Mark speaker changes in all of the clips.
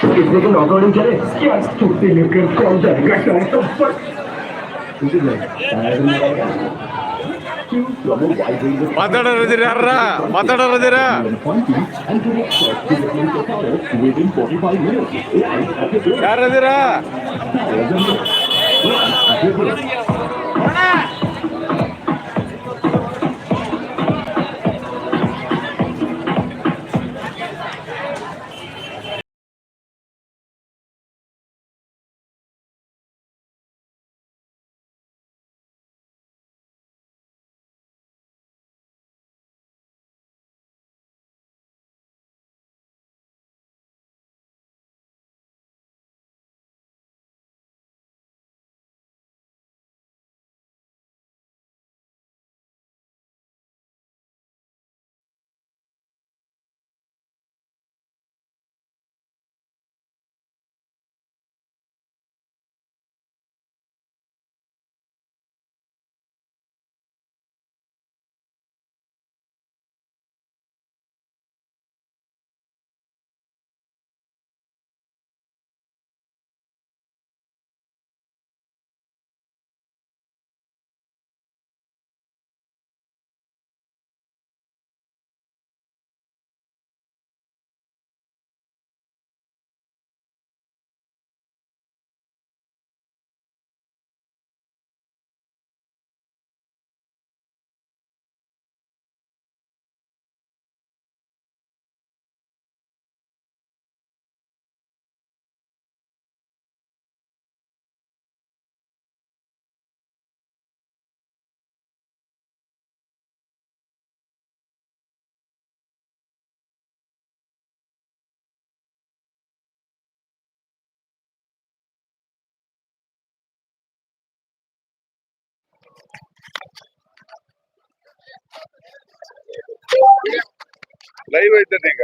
Speaker 1: किसी को नौकरी चले क्या। छुट्टी लेकर कौन जाएगा। क्या पर
Speaker 2: ಮಾತಾಡೋದಿರ ಯಾರ ಮಾತಾಡೋದಿರ ಯಾರದಿರ లైవ్
Speaker 3: అయితే ఇక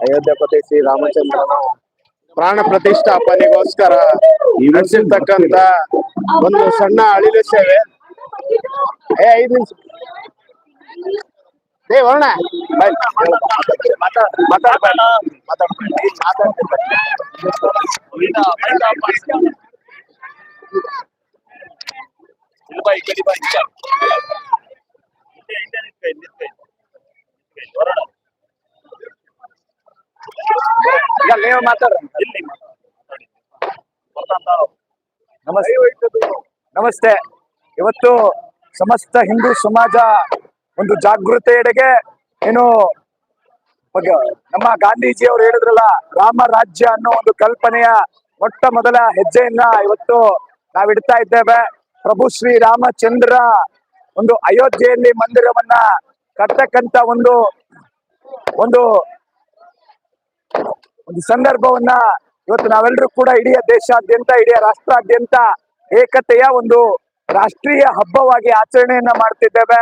Speaker 2: ಅಯೋಧ್ಯಪತಿ ಶ್ರೀ ರಾಮಚಂದ್ರನ ಪ್ರಾಣ ಪ್ರತಿಷ್ಠಾಪನೆಗೋಸ್ಕರ ನಡೆಸಿರ್ತಕ್ಕಂತ ಒಂದು ಸಣ್ಣ ಅಳಿಲು ಸೇವೆ ಐದು ನಿಮಿಷ ಏ ವರ್ಣ ನೀವು ಮಾತಾಡ್ರಿ. ನಮಸ್ತೆ. ನಮಸ್ತೆ. ಇವತ್ತು ಸಮಸ್ತ ಹಿಂದೂ ಸಮಾಜ ಒಂದು ಜಾಗೃತೆಯೆಡೆಗೆ ಏನು ನಮ್ಮ ಗಾಂಧೀಜಿ ಅವರು ಹೇಳಿದ್ರಲ್ಲ, ರಾಮ ರಾಜ್ಯ ಅನ್ನೋ ಒಂದು ಕಲ್ಪನೆಯ ಮೊಟ್ಟ ಮೊದಲ ಹೆಜ್ಜೆಯನ್ನ ಇವತ್ತು ನಾವು ಇಡ್ತಾ ಇದ್ದೇವೆ. ಪ್ರಭು ಶ್ರೀ ರಾಮಚಂದ್ರ ಒಂದು ಅಯೋಧ್ಯೆಯಲ್ಲಿ ಮಂದಿರವನ್ನ ಕಟ್ಟಕ್ಕಂತ ಒಂದು ಒಂದು ಒಂದು ಸಂದರ್ಭವನ್ನ ಇವತ್ತು ನಾವೆಲ್ಲರೂ ಕೂಡ ಇಡೀ ದೇಶಾದ್ಯಂತ, ಇಡೀ ರಾಷ್ಟ್ರಾದ್ಯಂತ ಏಕತೆಯ ಒಂದು ರಾಷ್ಟ್ರೀಯ ಹಬ್ಬವಾಗಿ ಆಚರಣೆಯನ್ನ ಮಾಡ್ತಿದ್ದೇವೆ.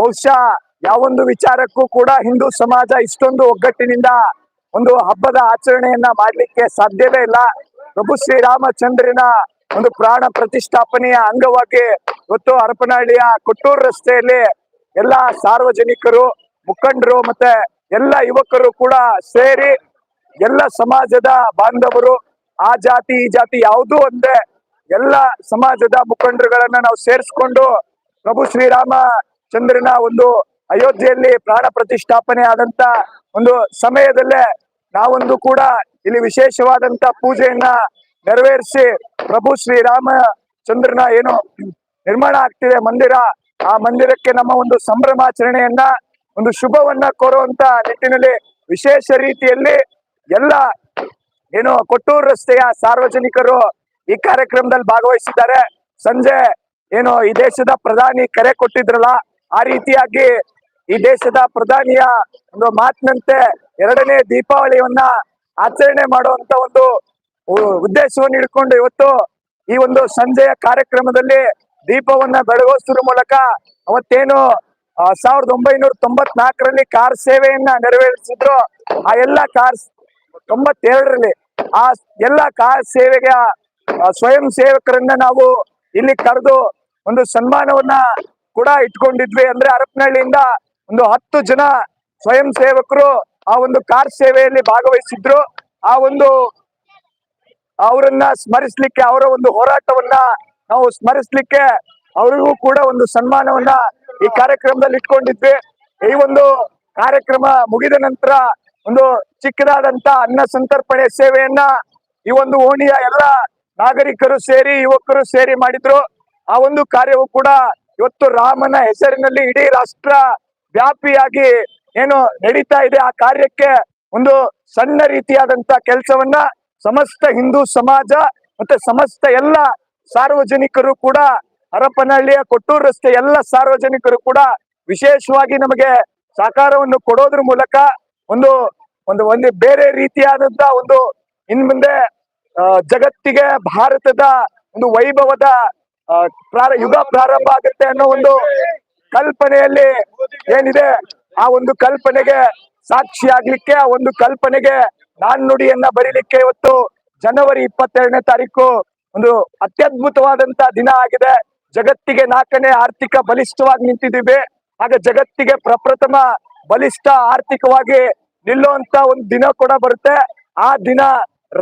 Speaker 2: ಬಹುಶಃ ಯಾವೊಂದು ವಿಚಾರಕ್ಕೂ ಕೂಡ ಹಿಂದೂ ಸಮಾಜ ಇಷ್ಟೊಂದು ಒಗ್ಗಟ್ಟಿನಿಂದ ಒಂದು ಹಬ್ಬದ ಆಚರಣೆಯನ್ನ ಮಾಡ್ಲಿಕ್ಕೆ ಸಾಧ್ಯವೇ ಇಲ್ಲ. ಪ್ರಭು ಶ್ರೀರಾಮಚಂದ್ರನ ಒಂದು ಪ್ರಾಣ ಪ್ರತಿಷ್ಠಾಪನೆಯ ಅಂಗವಾಗಿ ಇವತ್ತು ಹರಪನಹಳ್ಳಿಯ ಕೊಟ್ಟೂರು ರಸ್ತೆಯಲ್ಲಿ ಎಲ್ಲಾ ಸಾರ್ವಜನಿಕರು, ಮುಖಂಡರು ಮತ್ತೆ ಎಲ್ಲ ಯುವಕರು ಕೂಡ ಸೇರಿ ಎಲ್ಲ ಸಮಾಜದ ಬಾಂಧವರು, ಆ ಜಾತಿ, ಈ ಜಾತಿ ಯಾವುದೂ ಒಂದೇ ಎಲ್ಲ ಸಮಾಜದ ಮುಖಂಡರುಗಳನ್ನ ನಾವು ಸೇರಿಸ್ಕೊಂಡು ಪ್ರಭು ಶ್ರೀರಾಮ ಚಂದ್ರನ ಒಂದು ಅಯೋಧ್ಯೆಯಲ್ಲಿ ಪ್ರಾಣ ಪ್ರತಿಷ್ಠಾಪನೆ ಆದಂತ ಒಂದು ಸಮಯದಲ್ಲೇ ನಾವೊಂದು ಕೂಡ ಇಲ್ಲಿ ವಿಶೇಷವಾದಂತ ಪೂಜೆಯನ್ನ ನೆರವೇರಿಸಿ ಪ್ರಭು ಶ್ರೀರಾಮ ಚಂದ್ರನ ಏನು ನಿರ್ಮಾಣ ಆಗ್ತಿದೆ ಮಂದಿರ, ಆ ಮಂದಿರಕ್ಕೆ ನಮ್ಮ ಒಂದು ಸಂಭ್ರಮಾಚರಣೆಯನ್ನ, ಒಂದು ಶುಭವನ್ನ ಕೋರುವಂತ ನಿಟ್ಟಿನಲ್ಲಿ ವಿಶೇಷ ರೀತಿಯಲ್ಲಿ ಎಲ್ಲ ಏನು ಕೊಟ್ಟೂರು ರಸ್ತೆಯ ಸಾರ್ವಜನಿಕರು ಈ ಕಾರ್ಯಕ್ರಮದಲ್ಲಿ ಭಾಗವಹಿಸಿದ್ದಾರೆ. ಸಂಜೆ ಏನು ಈ ದೇಶದ ಪ್ರಧಾನಿ ಕರೆ ಕೊಟ್ಟಿದ್ರಲ್ಲ ಆ ರೀತಿಯಾಗಿ ಈ ದೇಶದ ಪ್ರಧಾನಿಯ ಒಂದು ಮಾತಿನಂತೆ ಎರಡನೇ ದೀಪಾವಳಿಯನ್ನ ಆಚರಣೆ ಮಾಡುವಂತ ಒಂದು ಉದ್ದೇಶವನ್ನು ಇಟ್ಕೊಂಡು ಇವತ್ತು ಈ ಒಂದು ಸಂಜೆಯ ಕಾರ್ಯಕ್ರಮದಲ್ಲಿ ದೀಪವನ್ನ ಬೆಳಗೋಸುವ ಮೂಲಕ ಅವತ್ತೇನು ಸಾವಿರದ ಒಂಬೈನೂರ ತೊಂಬತ್ನಾಲ್ಕರಲ್ಲಿ ಕಾರ್ ಸೇವೆಯನ್ನ ನೆರವೇರಿಸಿದ್ರು. ಆ ಎಲ್ಲಾ ಕಾರ್ ತೊಂಬತ್ತೆರಡರಲ್ಲಿ ಆ ಎಲ್ಲಾ ಕಾರ್ ಸೇವೆಗೆ ಸ್ವಯಂ ಸೇವಕರನ್ನ ನಾವು ಇಲ್ಲಿ ಕರೆದು ಒಂದು ಸನ್ಮಾನವನ್ನ ಕೂಡ ಇಟ್ಕೊಂಡಿದ್ವಿ ಅಂದ್ರೆ ಹರಪನಹಳ್ಳಿಯಿಂದ ಒಂದು ಹತ್ತು ಜನ ಸ್ವಯಂ ಸೇವಕರು ಆ ಒಂದು ಕಾರ್ ಸೇವೆಯಲ್ಲಿ ಭಾಗವಹಿಸಿದ್ರು. ಆ ಒಂದು ಅವರನ್ನ ಸ್ಮರಿಸ್ಲಿಕ್ಕೆ, ಅವರ ಒಂದು ಹೋರಾಟವನ್ನ ನಾವು ಸ್ಮರಿಸ್ಲಿಕ್ಕೆ ಅವರಿಗೂ ಕೂಡ ಒಂದು ಸನ್ಮಾನವನ್ನ ಈ ಕಾರ್ಯಕ್ರಮದಲ್ಲಿ ಇಟ್ಕೊಂಡಿದ್ವಿ. ಈ ಒಂದು ಕಾರ್ಯಕ್ರಮ ಮುಗಿದ ನಂತರ ಒಂದು ಚಿಕ್ಕದಾದಂತ ಅನ್ನ ಸಂತರ್ಪಣೆ ಸೇವೆಯನ್ನ ಈ ಒಂದು ಓಣಿಯ ಎಲ್ಲ ನಾಗರಿಕರು ಸೇರಿ, ಯುವಕರು ಸೇರಿ ಮಾಡಿದ್ರು. ಆ ಒಂದು ಕಾರ್ಯವು ಕೂಡ ಇವತ್ತು ರಾಮನ ಹೆಸರಿನಲ್ಲಿ ಇಡೀ ರಾಷ್ಟ್ರ ವ್ಯಾಪಿಯಾಗಿ ಏನು ನಡೀತಾ ಇದೆ, ಆ ಕಾರ್ಯಕ್ಕೆ ಒಂದು ಸಣ್ಣ ರೀತಿಯಾದಂತ ಕೆಲಸವನ್ನ ಸಮಸ್ತ ಹಿಂದೂ ಸಮಾಜ ಮತ್ತೆ ಸಮಸ್ತ ಎಲ್ಲ ಸಾರ್ವಜನಿಕರು ಕೂಡ ಹರಪನಹಳ್ಳಿಯ ಕೊಟ್ಟೂರು ರಸ್ತೆ ಎಲ್ಲ ಸಾರ್ವಜನಿಕರು ಕೂಡ ವಿಶೇಷವಾಗಿ ನಮಗೆ ಸಹಕಾರವನ್ನು ಕೊಡೋದ್ರ ಮೂಲಕ ಒಂದು ಒಂದು ಒಂದು ಬೇರೆ ರೀತಿಯಾದಂತ ಒಂದು ಇನ್ ಮುಂದೆ ಜಗತ್ತಿಗೆ ಭಾರತದ ಒಂದು ವೈಭವದ ಯುಗ ಪ್ರಾರಂಭ ಆಗುತ್ತೆ ಅನ್ನೋ ಒಂದು ಕಲ್ಪನೆಯಲ್ಲಿ ಏನಿದೆ, ಆ ಒಂದು ಕಲ್ಪನೆಗೆ ಸಾಕ್ಷಿ ಆಗ್ಲಿಕ್ಕೆ ಆ ಒಂದು ಕಲ್ಪನೆಗೆ ನಾಣ್ಣುಡಿಯನ್ನ ಬರೀಲಿಕ್ಕೆ ಇವತ್ತು ಜನವರಿ ಇಪ್ಪತ್ತೆರಡನೇ ತಾರೀಕು ಒಂದು ಅತ್ಯದ್ಭುತವಾದಂತ ದಿನ ಆಗಿದೆ. ಜಗತ್ತಿಗೆ ನಾಲ್ಕನೇ ಆರ್ಥಿಕ ಬಲಿಷ್ಠವಾಗಿ ನಿಂತಿದ್ದೀವಿ. ಹಾಗೆ ಜಗತ್ತಿಗೆ ಪ್ರಪ್ರಥಮ ಬಲಿಷ್ಠ ಆರ್ಥಿಕವಾಗಿ ನಿಲ್ಲುವಂತ ಒಂದು ದಿನ ಕೂಡ ಬರುತ್ತೆ. ಆ ದಿನ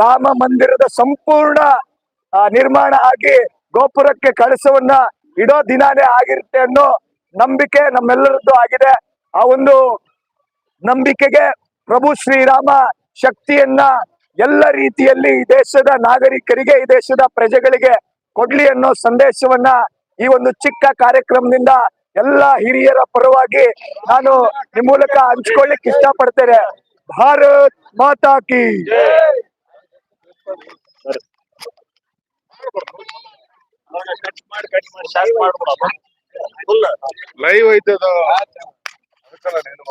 Speaker 2: ರಾಮ ಮಂದಿರದ ಸಂಪೂರ್ಣ ನಿರ್ಮಾಣ ಆಗಿ ಗೋಪುರಕ್ಕೆ ಕಳಸವನ್ನ ಇಡೋ ದಿನಾನೇ ಆಗಿರುತ್ತೆ ಅನ್ನೋ ನಂಬಿಕೆ ನಮ್ಮೆಲ್ಲರದ್ದು ಆಗಿದೆ. ಆ ಒಂದು ನಂಬಿಕೆಗೆ ಪ್ರಭು ಶ್ರೀರಾಮ ಶಕ್ತಿಯನ್ನ ಎಲ್ಲ ರೀತಿಯಲ್ಲಿ ಈ ದೇಶದ ನಾಗರಿಕರಿಗೆ, ಈ ದೇಶದ ಪ್ರಜೆಗಳಿಗೆ ಕೊಡ್ಲಿ ಅನ್ನೋ ಸಂದೇಶವನ್ನ ಈ ಒಂದು ಚಿಕ್ಕ ಕಾರ್ಯಕ್ರಮದಿಂದ ಎಲ್ಲ ಹಿರಿಯರ ಪರವಾಗಿ ನಾನು ಈ ಮೂಲಕ ಹಂಚ್ಕೊಳ್ಳಿಕ್ ಇಷ್ಟಪಡ್ತೇನೆ. ಭಾರತ್ ಮಾತಾ ಕಿ.
Speaker 3: ಕಟ್ ಮಾಡಿ ಕಟ್ ಮಾಡಿ ಶಾರ್ಟ್ ಮಾಡ್ಬಿಡೋದು ಫುಲ್
Speaker 4: ಲೈವ್ ಐತೆ ಅದು. ಅದಕ್ಕಲ್ಲ ನೀನು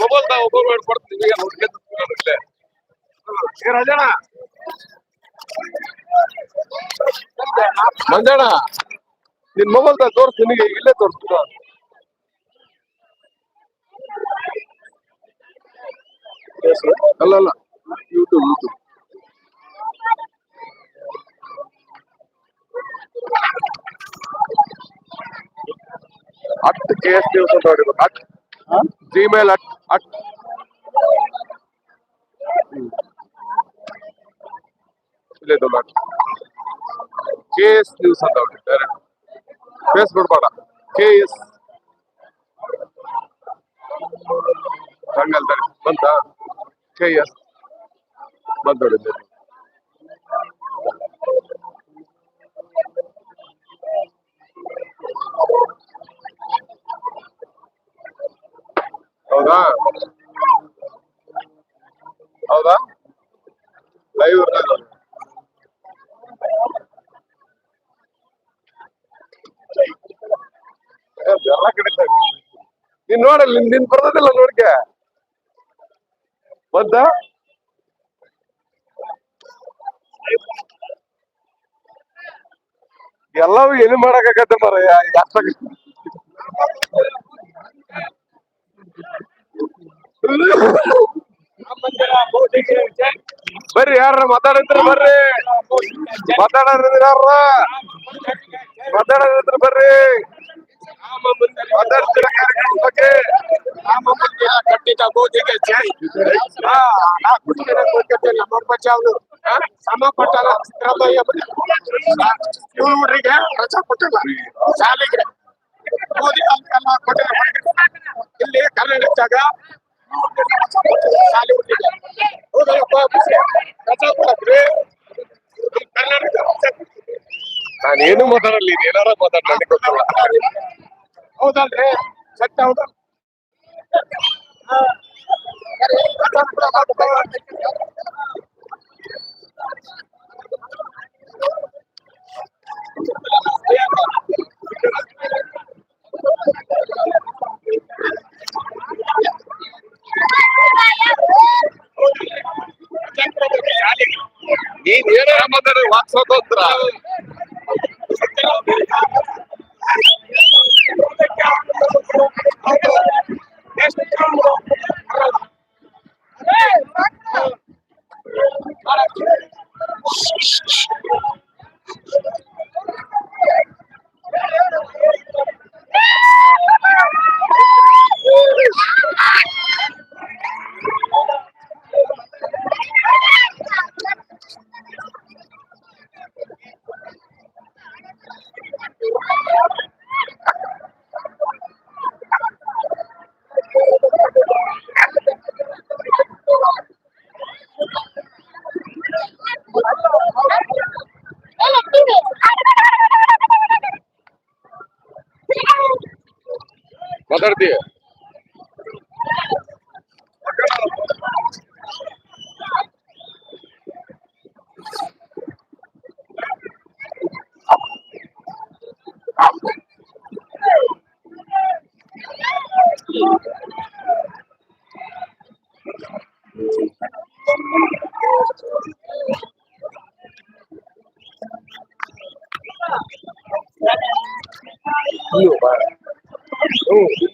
Speaker 4: ಮೊಬೈಲ್ ತಾ ಒಬ್ಬರು ಮಾಡ್ಕೊಡ್ತೀನಿ ಇಲ್ಲೇ. ಏ ರಾಜಣ್ಣ. ಮಂಜಣ್ಣ ನಿನ್ ಮೊಬೈಲ್ ತಾ ತೋರಿಸ್ತೀನಿ ಇಲ್ಲೇ ತೋರಿಸ್ತೀನಿ ಅಲ್ಲ ಅಲ್ಲ YouTube YouTube at K S ದಿವಸ ಅಂತ ಹೊಡಿಬೇಕು ಅಟ್ ಜಿಮೇಲ್ ಅಟ್ ಅಟ್ ಇಲ್ಲೇ ದೊಡ್ಡ ಕೆ ಎಸ್ ನ್ಯೂಸ್ ಅಂತ ಹೊಡಿ direct face ಬಿಡ್ಬೇಡ K S K S ಬಂದ್ ನೋಡಿ ಹೌದಾ ಹೌದಾ ಲೈವ್ ಇರ್ತದೆ ಎಲ್ಲ ಕಡೆ ನೀನ್ ನೋಡಲ್ಲ ನಿನ್ ಬರ್ತದಿಲ್ಲ ನೋಡ್ಕೆ ಬಂತ ಎಲ್ಲವೂ ಏನು ಮಾಡಕ್ಕಾಗತ್ತೆ ಮರ ಯಾಕೆ ಬರ್ರಿ ಯಾರ ಮಾತಾಡಿದ್ರ ಬರ್ರಿ. ಮಾತಾಡೋದ್ರ ಯಾರ ಮಾತಾಡೋದ್ರ ಬರ್ರಿ. ಕಾರ್ಯಕ್ರಮದ ಬಗ್ಗೆ
Speaker 3: ಕಟ್ಟಿದ ಗೋಧಿಗೆ ಜೈ ನಮ್ಮ ಬಚಾವ್ನು ಸಮ ಕೊಟ್ಟಲ್ಲ ಸಿದ್ದರಾಮಯ್ಯ ಹುಡುಗರಿಗೆ ರಜಾ ಕೊಟ್ಟಿಲ್ಲ ಶಾಲೆಗೆ ಮೋದಿ ಎಲ್ಲ ಕೊಟ್ಟಿಲ್ಲ ಇಲ್ಲಿ ಕರ್ನಾಟಕದಾಗ ಶಾಲೆ ಹುಟ್ಟಿದೆ ಹೌದಪ್ಪ ರಜಾ ಕೊಡಕ್ರಿ
Speaker 4: ನಾನೇನು ಮಾತಾಡಲಿ ಏನಾರ ಮಾತಾಡ ಗೊತ್ತಿಲ್ಲ. ಹೌದಲ್ರಿ ಸತ್ಯ ಹೌದಲ್ಲ ನೀನ್ ಏನಾರ ಮಾತಾಡ ವಾಕ್ ಸ್ವತಂತ್ರ Yeah. tú.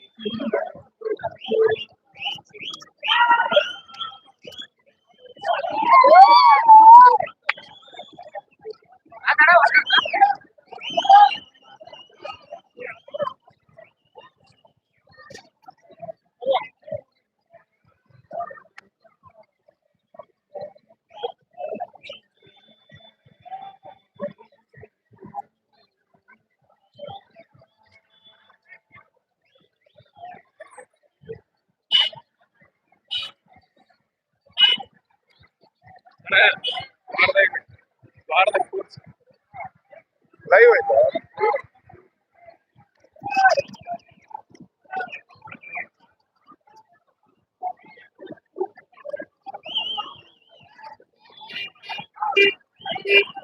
Speaker 4: ಲೈವ್ ಆಯ್ತಾ ಹೊಡಿಬಾರ್ದು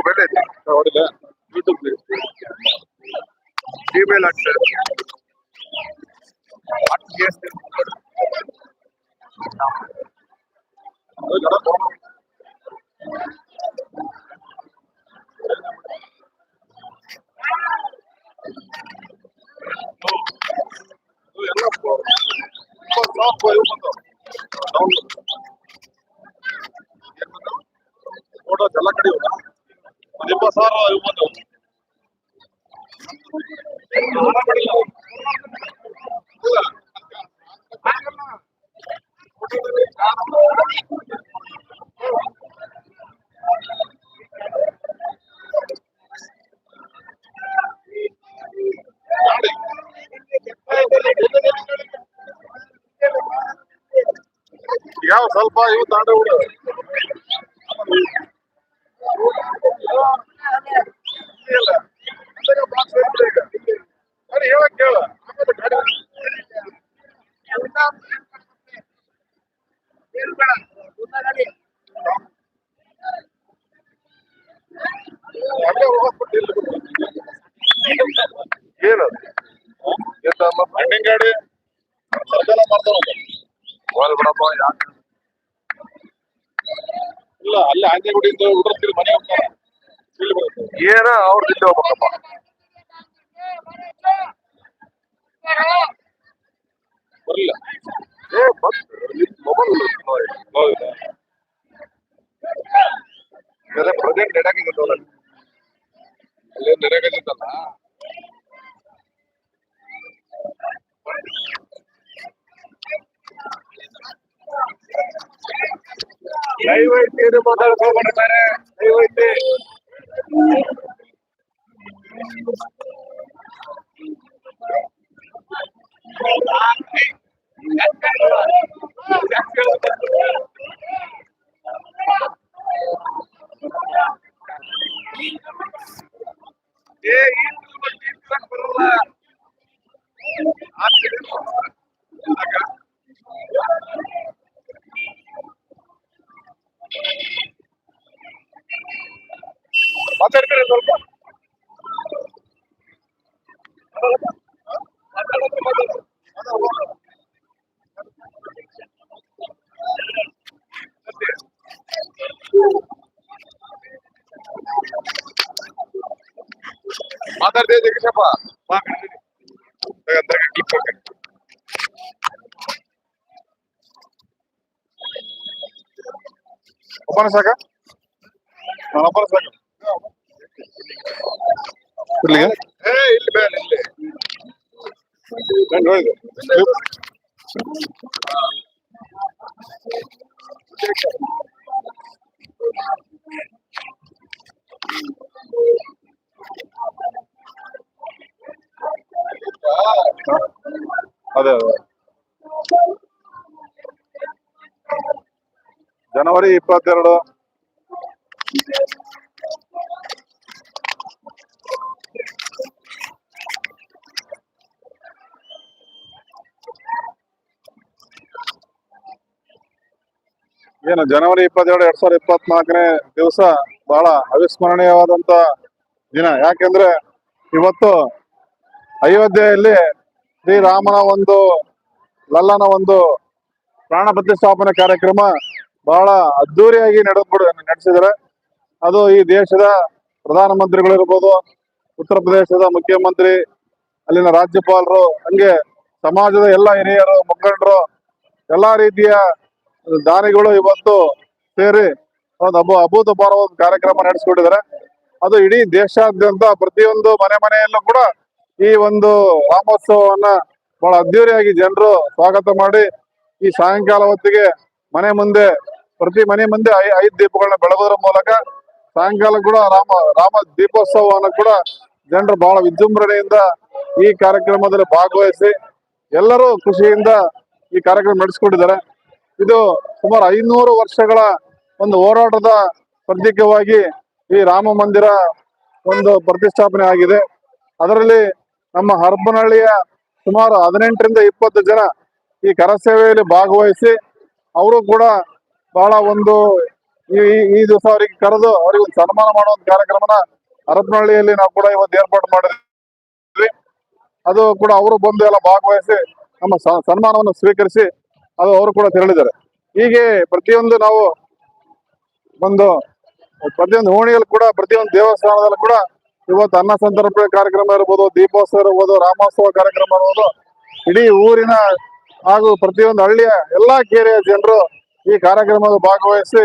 Speaker 4: ಯೂಟ್ಯೂಬ್ ಎಲ್ಲ ಐತಿ ನೋಡಿಲ್ಲ ಯೂಟ್ಯೂಬ್ ಜಿಮೇಲ್
Speaker 5: ಯಾವ ಸ್ವಲ್ಪ ಇವು ತಾಂಡ ಬಿಡು ಇಲ್ಲ. ಅಂದಾಗ box ಐತ್ರಿ ಈಗ. ಅರೆ ಹೇಳಕ್ ಕೇಳ ಆಮೇಲೆ ಗಾಡಿ ಅಲ್ಲೇ ಹೋಗ್ಬಿಟ್ಟು ಇಲ್ಲಿ ಬಿಡು. ಏನದು ಎಂತ ಹಣ್ಣಿನ ಗಾಡಿ ಸರ್ಕಾರ ಮಾಡ್ತಾವ ಹೋಲ್ ಬಿಡಪ್ಪ ಯಾಕೆ ಇಲ್ಲ ಅಲ್ಲಿ ಆಂಜನಗುಡಿಯಿಂದ ಹುಡುಗ್ರು ಮನೆ ಹೋಗ್ತಾರೆ. ಏನ ಅವ್ರ ಜೊತೆ ಹೋಗ್ಬೇಕಪ್ಪ? ಬರ್ಲಿಲ್ಲ. ಏ ಬಸ್ ಮೊಬೈಲ್ ಹೌದಾ? ಬೇರೆ ಪ್ರೆಸೆಂಟ್ ನೆಡಾಕಿದ್ದಲ್ಲ ಅಲ್ಲಿ ದಯವಿಟ್ಟು ಏನು ಮಾತಾಡ್ಕೋಬೇಡ್ತಾರೆ ದಯವಿಟ್ಟು মাথার দিয়ে দেখে চাপা। দেখেন দেখেন ডিপ ওখানে শাখা ওখানে শাখা ಅದೇ. ಜನವರಿ ಇಪ್ಪತ್ತೆರಡು. ಜನವರಿ ಇಪ್ಪತ್ತೆರಡು ಎರಡ್ ಸಾವಿರದ ಇಪ್ಪತ್ನಾಲ್ಕನೇ ದಿವಸ ಬಹಳ ಅವಿಸ್ಮರಣೀಯವಾದಂತ ದಿನ. ಯಾಕೆಂದ್ರೆ ಇವತ್ತು ಅಯೋಧ್ಯೆಯಲ್ಲಿ ಶ್ರೀರಾಮನ ಒಂದು, ಲಲ್ಲನ ಒಂದು ಪ್ರಾಣ ಪ್ರತಿಷ್ಠಾಪನೆ ಕಾರ್ಯಕ್ರಮ ಬಹಳ ಅದ್ದೂರಿಯಾಗಿ ನಡೆದ್ಬಿಡ ನಡೆಸಿದರೆ ಅದು ಈ ದೇಶದ ಪ್ರಧಾನಮಂತ್ರಿಗಳಿರ್ಬೋದು ಉತ್ತರ ಪ್ರದೇಶದ ಮುಖ್ಯಮಂತ್ರಿ, ಅಲ್ಲಿನ ರಾಜ್ಯಪಾಲರು, ಹಂಗೆ ಸಮಾಜದ ಎಲ್ಲ ಹಿರಿಯರು, ಮುಖಂಡರು, ಎಲ್ಲಾ ರೀತಿಯ ದಾನಿಗಳು ಇವತ್ತು ಸೇರಿ ಒಂದು ಅಭೂ ಅಭೂತಪೂರ್ವ ಒಂದು ಕಾರ್ಯಕ್ರಮ ನಡೆಸಿಕೊಟ್ಟಿದ್ದಾರೆ ಅದು ಇಡೀ ದೇಶಾದ್ಯಂತ ಪ್ರತಿಯೊಂದು ಮನೆ ಮನೆಯಲ್ಲೂ ಕೂಡ ಈ ಒಂದು ರಾಮೋತ್ಸವವನ್ನ ಬಹಳ ಅದ್ದೂರಿಯಾಗಿ ಜನರು ಸ್ವಾಗತ ಮಾಡಿ ಈ ಸಾಯಂಕಾಲ ಹೊತ್ತಿಗೆ ಮನೆ ಮುಂದೆ, ಪ್ರತಿ ಮನೆ ಮುಂದೆ ಐ ಐದು ದೀಪಗಳನ್ನ ಬೆಳಗೋದ್ರ ಮೂಲಕ ಸಾಯಂಕಾಲ ಕೂಡ ರಾಮ ರಾಮ ದೀಪೋತ್ಸವವನ್ನು ಕೂಡ ಜನರು ಬಹಳ ವಿಜೃಂಭಣೆಯಿಂದ ಈ ಕಾರ್ಯಕ್ರಮದಲ್ಲಿ ಭಾಗವಹಿಸಿ ಎಲ್ಲರೂ ಖುಷಿಯಿಂದ ಈ ಕಾರ್ಯಕ್ರಮ ನಡೆಸಿಕೊಂಡಿದ್ದಾರೆ. ಇದು ಸುಮಾರು ಐನೂರು ವರ್ಷಗಳ ಒಂದು ಹೋರಾಟದ ಪ್ರತೀಕವಾಗಿ ಈ ರಾಮ ಮಂದಿರ ಒಂದು ಪ್ರತಿಷ್ಠಾಪನೆ ಆಗಿದೆ. ಅದರಲ್ಲಿ ನಮ್ಮ ಹರಪನಹಳ್ಳಿಯ ಸುಮಾರು ಹದಿನೆಂಟರಿಂದ ಇಪ್ಪತ್ತು ಜನ ಈ ಕರಸೇವೆಯಲ್ಲಿ ಭಾಗವಹಿಸಿ ಅವರು ಕೂಡ ಬಹಳ ಒಂದು ಈ, ಈ- ದಿವಸ ಅವರಿಗೆ ಕರೆದು ಅವರಿಗೆ ಒಂದು ಸನ್ಮಾನ ಮಾಡುವಂತ ಕಾರ್ಯಕ್ರಮನ ಹರಪನಹಳ್ಳಿಯಲ್ಲಿ ನಾವು ಕೂಡ ಇವತ್ತು ಏರ್ಪಾಡು ಮಾಡಿದ್ವಿ. ಅದು ಕೂಡ ಅವರು ಬಂದು ಎಲ್ಲ ಭಾಗವಹಿಸಿ ನಮ್ಮ ಸನ್ಮಾನವನ್ನು ಸ್ವೀಕರಿಸಿ ಅದು ಅವರು ಕೂಡ ತೆರಳಿದ್ದಾರೆ. ಹೀಗೆ ಪ್ರತಿಯೊಂದು ನಾವು ಒಂದು ಪ್ರತಿಯೊಂದು ಓಣಿಯಲ್ಲಿ ಕೂಡ, ಪ್ರತಿಯೊಂದು ದೇವಸ್ಥಾನದಲ್ಲೂ ಕೂಡ ಇವತ್ತು ಅನ್ನ ಸಂತರ್ಪಣೆ ಕಾರ್ಯಕ್ರಮ ಇರ್ಬೋದು, ದೀಪೋತ್ಸವ ಇರ್ಬೋದು, ರಾಮೋತ್ಸವ ಕಾರ್ಯಕ್ರಮ ಇರ್ಬೋದು, ಇಡೀ ಊರಿನ ಹಾಗೂ ಪ್ರತಿಯೊಂದು ಹಳ್ಳಿಯ ಎಲ್ಲಾ ಕೇರಿಯ ಜನರು ಈ ಕಾರ್ಯಕ್ರಮದ ಭಾಗವಹಿಸಿ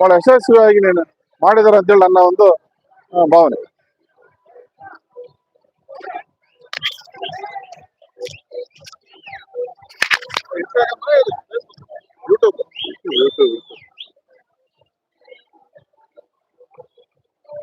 Speaker 5: ಬಹಳ ಯಶಸ್ವಿಯಾಗಿ ನೀನು ಮಾಡಿದಾರೆ ಅಂತೇಳಿ ನನ್ನ ಒಂದು இன்ஸ்டாகிராம் யூடியூப் யூடியூப்